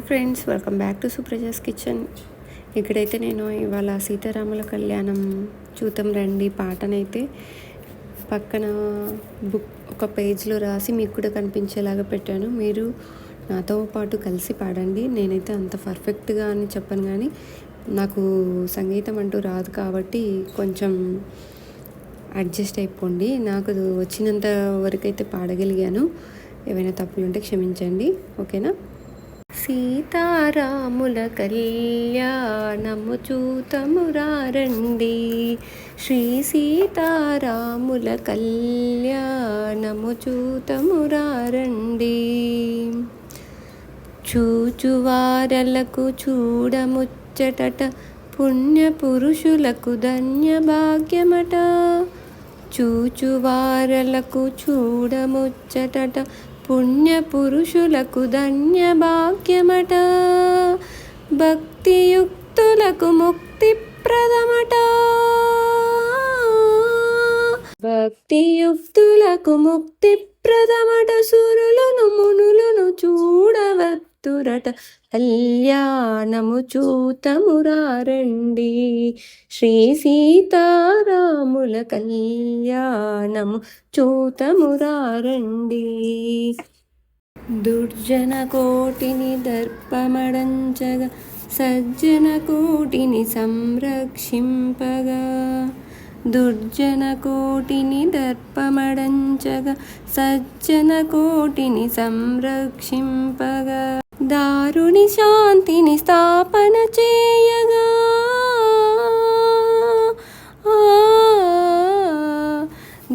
Hi friends welcome back to Supraja's kitchen. ఇక్కడైతే నేను ఇవాళ సీతారాముల కళ్యాణం చూద్దాం రండి పాటనైతే. పక్కన బుక్ ఒక పేజ్లో రాసి మీకు కూడా కనిపించేలాగా పెట్టాను. మీరు నాతో పాటు కలిసి పాడండి. నేనైతే అంత పర్ఫెక్ట్గా అని చెప్పను కానీ నాకు సంగీతం అంటూ రాదు కాబట్టి కొంచెం అడ్జస్ట్ అయిపోండి. నాకు వచ్చినంత వరకు అయితే పాడగలిగాను. ఏమైనా తప్పులు ఉంటే క్షమించండి. ఓకేనా? సీతారాముల కళ్యాణము చూతమురారండి శ్రీ సీతారాముల కళ్యాణము చూతమురారండి చూచువారలకు చూడముచ్చటట పుణ్య పురుషులకు ధన్య భాగ్యమట చూచువారలకు చూడముచ్చటట పుణ్య పురుషులకు ధన్య భాగ్యమట భక్తియుక్తులకు ముక్తి ప్రదమట భక్తియుక్తులకు ముక్తి ప్రదమట సురులను మునులను చూరట కళ్యాణము చూతమురారండి. శ్రీ సీతారాముల కళ్యాణము చూతమురారండి. దుర్జన కోటిని దర్పమడంచగా సజ్జన కోటిని సంరక్షింపగా. దుర్జన కోటిని దర్పమడంచగా సజ్జన కోటిని సంరక్షింపగా. దారుని శాంతిని స్థాపన చేయగా ఆ,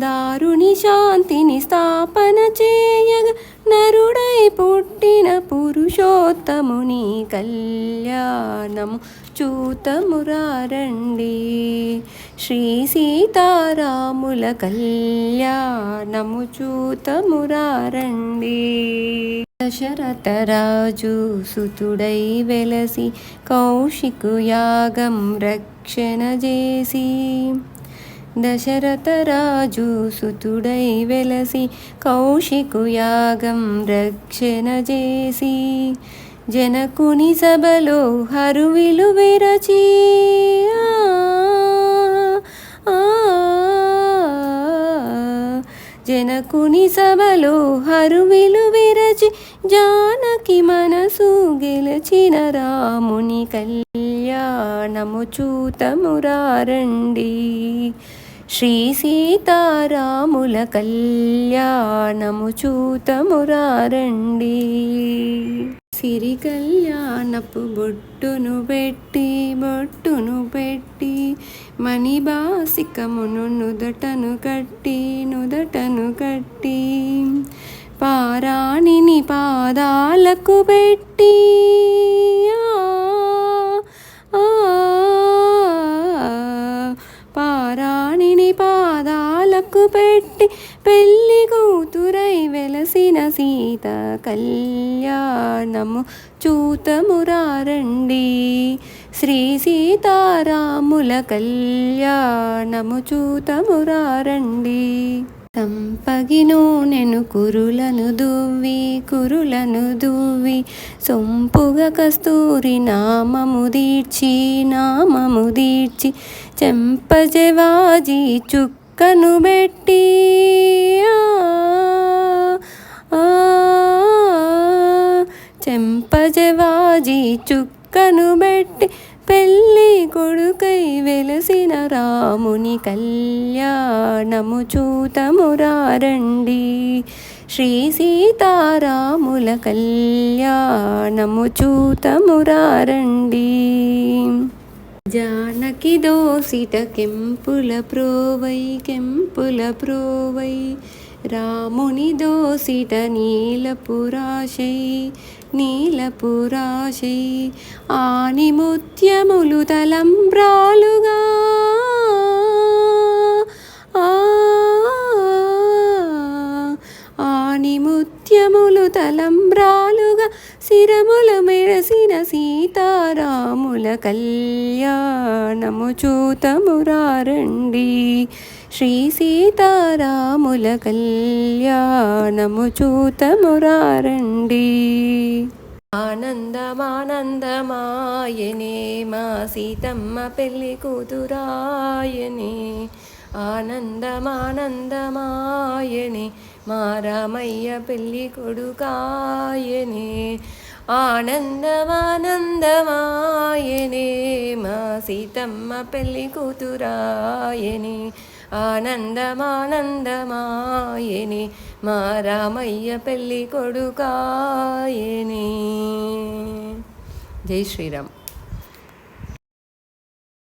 దారుని శాంతిని స్థాపన చేయగా నరుడై పుట్టిన పురుషోత్తముని కళ్యాణము చూతమురారండి శ్రీ సీతారాముల కళ్యాణము చూతమురారండి దశరథరాజు సుతుడై వెలసి కౌశికు యాగం రక్షణ చేసి. దశరథరాజు సుతుడై వెలసి కౌశికు యాగం రక్షణ చేసి. జనకుని సభలో హరువిలు విరచి. ఆ, ఆ, జనకుని సభలో హరువిలు విరచి జానకి మనసు గెలచిన రాముని కళ్యాణము చూతమురారండి శ్రీ సీతారాముల కళ్యాణము చూతమురారండి సిరి కళ్యాణపు బొట్టును పెట్టి బొట్టును పెట్టి మణిబాసికమును నుదటను కట్టి నుదటను కట్టి పారాణిని పాదాలకు పెట్టి. ఆ, పారాణిని పాదాలకు పెట్టి పెళ్ళి కూతురై వెలసిన సీత కళ్యాణము చూతమురారండి. శ్రీ సీతారాముల కళ్యాణము చూతమురారండి. సంపగిను నెను కురులను దువ్వి కురులను దువ్వి సొంపుగ కస్తూరి నామము దీర్చి నామము దీర్చి చెంపజవాజి చుక్కను పెట్టి ఆ, ఆ, చెంపజవాజి చుక్కను కనుబెట్టి పెళ్ళి కొడుకై వెలసిన రాముని కళ్యాణము చూతమురారండి శ్రీ సీతారాముల కళ్యాణము చూతమురారండి జానకి దోసిట కెంపుల ప్రోవై కెంపుల ప్రోవై రాముని దోసిట నీలపురాశై నీలపురాశై ఆని ముత్యములు తలంబ్రాలుగా ఆ, ఆని ముత్యములు తలంబ్రాలుగా శిరముల మెరసిన సీతారాముల కళ్యాణము చూతమురారండి. శ్రీ సీతారాముల కళ్యాణము చూతమురారండి. ఆనందమానందమాయనే మా సీతమ్మ పెళ్ళి కూతురాయనే. ఆనందమానందమాయనే మా రామయ్య పెళ్ళి కొడుకాయనే. ఆనందమానందమాయనే మా సీతమ్మ పెళ్ళి కూతురాయనే. ఆనందమానందమాయని మా రామయ్య పెళ్ళి కొడుకాయని. జై శ్రీరామ్.